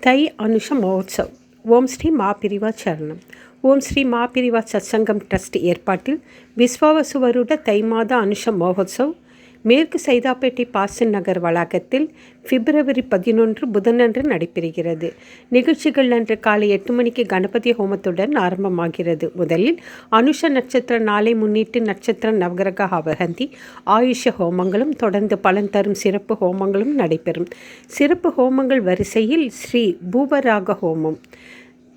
தை அனுஷ மகோத்சவ். ஓம் ஸ்ரீ மாபிரிவா சரணம். ஓம் ஸ்ரீ மாபிரிவா சத்சங்கம் ட்ரஸ்ட் ஏற்பாட்டில் விஸ்வாவசுவருட தை மாத அனுஷ மகோத்சவ் மேற்கு சைதாப்பேட்டை பாசன் நகர் வளாகத்தில் பிப்ரவரி பதினொன்று புதனன்று நடைபெறுகிறது. நிகழ்ச்சிகள் அன்று காலை எட்டு மணிக்கு கணபதி ஹோமத்துடன் ஆரம்பமாகிறது. முதலில் அனுஷ நட்சத்திர நாளை முன்னிட்டு நட்சத்திர நவகிரக அவகந்தி ஆயுஷ ஹோமங்களும் தொடர்ந்து பலன் தரும் சிறப்பு ஹோமங்களும் நடைபெறும். சிறப்பு ஹோமங்கள் வரிசையில் ஸ்ரீ பூபராக ஹோமம்.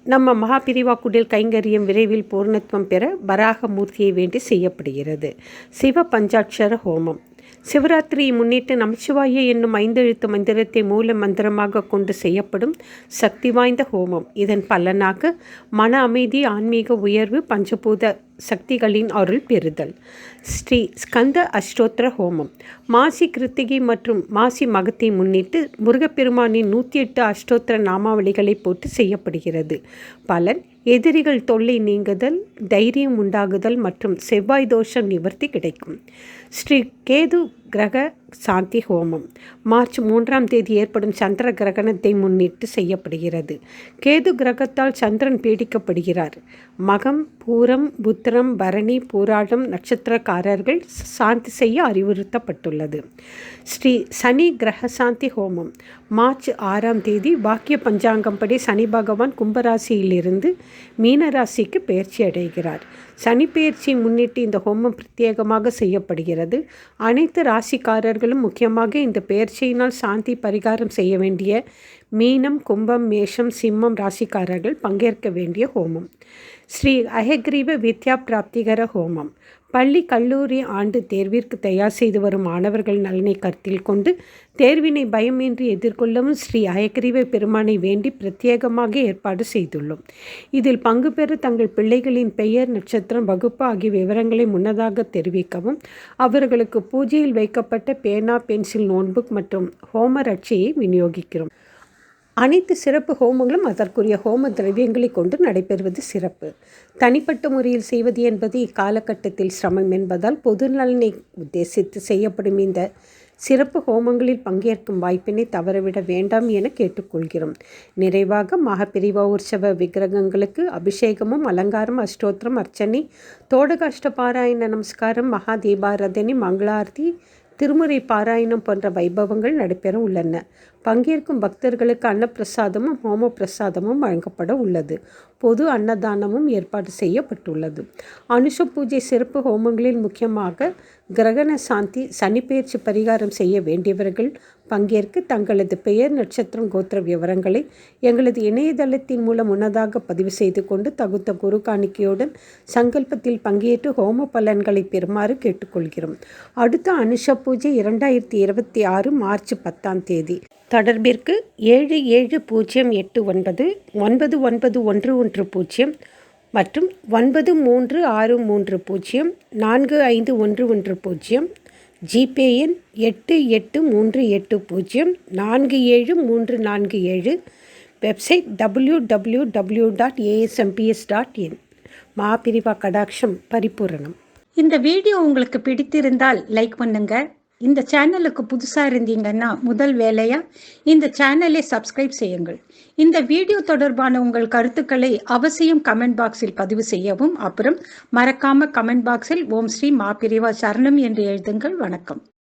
நம்ம மகாபிரிவா குடில் கைங்கரியம் விரைவில் பூர்ணத்துவம் பெற வராக மூர்த்தியை வேண்டி செய்யப்படுகிறது. சிவ பஞ்சாட்சர ஹோமம். சிவராத்திரியை முன்னிட்டு நமச்சிவாய என்னும் ஐந்தெழுத்து மந்திரத்தை மூல மந்திரமாக கொண்டு செய்யப்படும் சக்தி வாய்ந்த ஹோமம். இதன் பலனாக மன அமைதி ஆன்மீக உயர்வு பஞ்சபூத சக்திகளின் அருள் பெறுதல். ஸ்ரீ ஸ்கந்த அஷ்டோத்திர ஹோமம். மாசி கிருத்திகை மற்றும் மாசி மகத்தை முன்னிட்டு முருகப்பெருமானின் நூற்றி எட்டு அஷ்டோத்திர நாமாவளிகளை போட்டு செய்யப்படுகிறது. பலன் எதிரிகள் தொல்லை நீங்குதல் தைரியம் உண்டாகுதல் மற்றும் செவ்வாய் தோஷம் நிவர்த்தி கிடைக்கும். ஸ்ரீ கேது கிரக சாந்தி ஹோமம். மார்ச் மூன்றாம் தேதி ஏற்படும் சந்திர கிரகணத்தை முன்னிட்டு செய்யப்படுகிறது. கேது கிரகத்தால் சந்திரன் பீடிக்கப்படுகிறார். மகம் பூரம் புத்திரம் பரணி பூராடம் நட்சத்திரக்காரர்கள் சாந்தி செய்ய அறிவுறுத்தப்பட்டுள்ளது. ஸ்ரீ சனி கிரக சாந்தி ஹோமம். மார்ச் ஆறாம் தேதி வாக்கிய பஞ்சாங்கம்படி சனி பகவான் கும்பராசியிலிருந்து மீனராசிக்கு பயிற்சி அடைகிறார். சனி பயிற்சி முன்னிட்டு இந்த ஹோமம் பிரத்யேகமாக செய்யப்படுகிறது. அனைத்து ராசிக்காரர்களும் முக்கியமாக இந்த பெயர்ச்சியினால் சாந்தி பரிகாரம் செய்ய வேண்டிய மீனம் கும்பம் மேஷம் சிம்மம் ராசிக்காரர்கள் பங்கேற்க வேண்டிய ஹோமம். ஸ்ரீ அயக்ரீவ வித்யா பிராப்திகர ஹோமம். பள்ளி கல்லூரி ஆண்டு தேர்விற்கு தயார் செய்து வரும் மாணவர்கள் நலனை கருத்தில் கொண்டு தேர்வினை பயமின்றி எதிர்கொள்ளவும் ஸ்ரீ அயக்ரீவ பெருமானை வேண்டி பிரத்யேகமாக ஏற்பாடு செய்துள்ளோம். இதில் பங்கு பெற தங்கள் பிள்ளைகளின் பெயர் நட்சத்திரம் வகுப்பு ஆகிய விவரங்களை முன்னதாக தெரிவிக்கவும் அவர்களுக்கு பூஜையில் வைக்கப்பட்ட பேனா பென்சில் நோட்புக் மற்றும் ஹோம ரட்சியை விநியோகிக்கிறோம். அனைத்து சிறப்பு ஹோமங்களும் அதற்குரிய ஹோம திரவியங்களை கொண்டு நடைபெறுவது சிறப்பு. தனிப்பட்ட முறையில் செய்வது என்பது இக்காலகட்டத்தில் சிரமம் என்பதால் பொது நலனை உத்தேசித்து செய்யப்படும் இந்த சிறப்பு ஹோமங்களில் பங்கேற்கும் வாய்ப்பினை தவறவிட வேண்டாம் என கேட்டுக்கொள்கிறோம். நிறைவாக மகப்பிரிவா உற்சவ விக்கிரகங்களுக்கு அபிஷேகமும் அலங்காரம் அஷ்டோத்திரம் அர்ச்சனை தோடக அஷ்டபாராயண நமஸ்காரம் மகா தீபாரதனை மங்களார்த்தி திருமுறை பாராயணம் போன்ற வைபவங்கள் நடைபெற உள்ளன. பங்கேற்கும் பக்தர்களுக்கு அன்னப்பிரசாதமும் ஹோம பிரசாதமும் வழங்கப்பட உள்ளது. பொது அன்னதானமும் ஏற்பாடு செய்யப்பட்டுள்ளது. அனுஷ பூஜை சிறப்பு ஹோமங்களில் முக்கியமாக கிரகண சாந்தி சனிப்பெயர்ச்சி பரிகாரம் செய்ய வேண்டியவர்கள் பங்கேற்க தங்களது பெயர் நட்சத்திரம் கோத்திர விவரங்களை எங்களது இணையதளத்தின் மூலம் முன்னதாக பதிவு செய்து கொண்டு தகுந்த குரு காணிக்கையுடன் சங்கல்பத்தில் பங்கேற்று ஹோம பலன்களை பெறுமாறு கேட்டுக்கொள்கிறோம். அடுத்த அனுஷ பூஜை இரண்டாயிரத்தி இருபத்தி ஆறு மார்ச் பத்தாம் தேதி. தொடர்பிற்கு ஏழு ஏழு பூஜ்ஜியம் எட்டு ஒன்பது ஒன்பது ஒன்பது ஒன்று ஒன்று பூஜ்ஜியம் மற்றும் ஒன்பது மூன்று ஆறு மூன்று பூஜ்ஜியம் நான்கு ஐந்து ஒன்று ஒன்று பூஜ்ஜியம். ஜிபே எண் எட்டு எட்டு மூன்று எட்டு பூஜ்ஜியம் நான்கு ஏழு மூன்று நான்கு ஏழு. Website W W W dot ASMPS dot in மாபிரிவா கடாட்சம் பரிபூரணம். இந்த வீடியோ உங்களுக்கு பிடித்திருந்தால் லைக் பண்ணுங்கள் இந்த சேனலுக்கு புதுசாக இருந்தீங்கன்னா முதல் வேலையா இந்த சேனலை சப்ஸ்கிரைப் செய்யுங்கள். இந்த வீடியோ தொடர்பான உங்கள் கருத்துக்களை அவசியம் கமெண்ட் பாக்ஸில் பதிவு செய்யவும் அப்புறம் மறக்காம கமெண்ட் பாக்ஸில் ஓம் ஸ்ரீ மாபிரிவா சரணம் என்று எழுதுங்கள். வணக்கம்.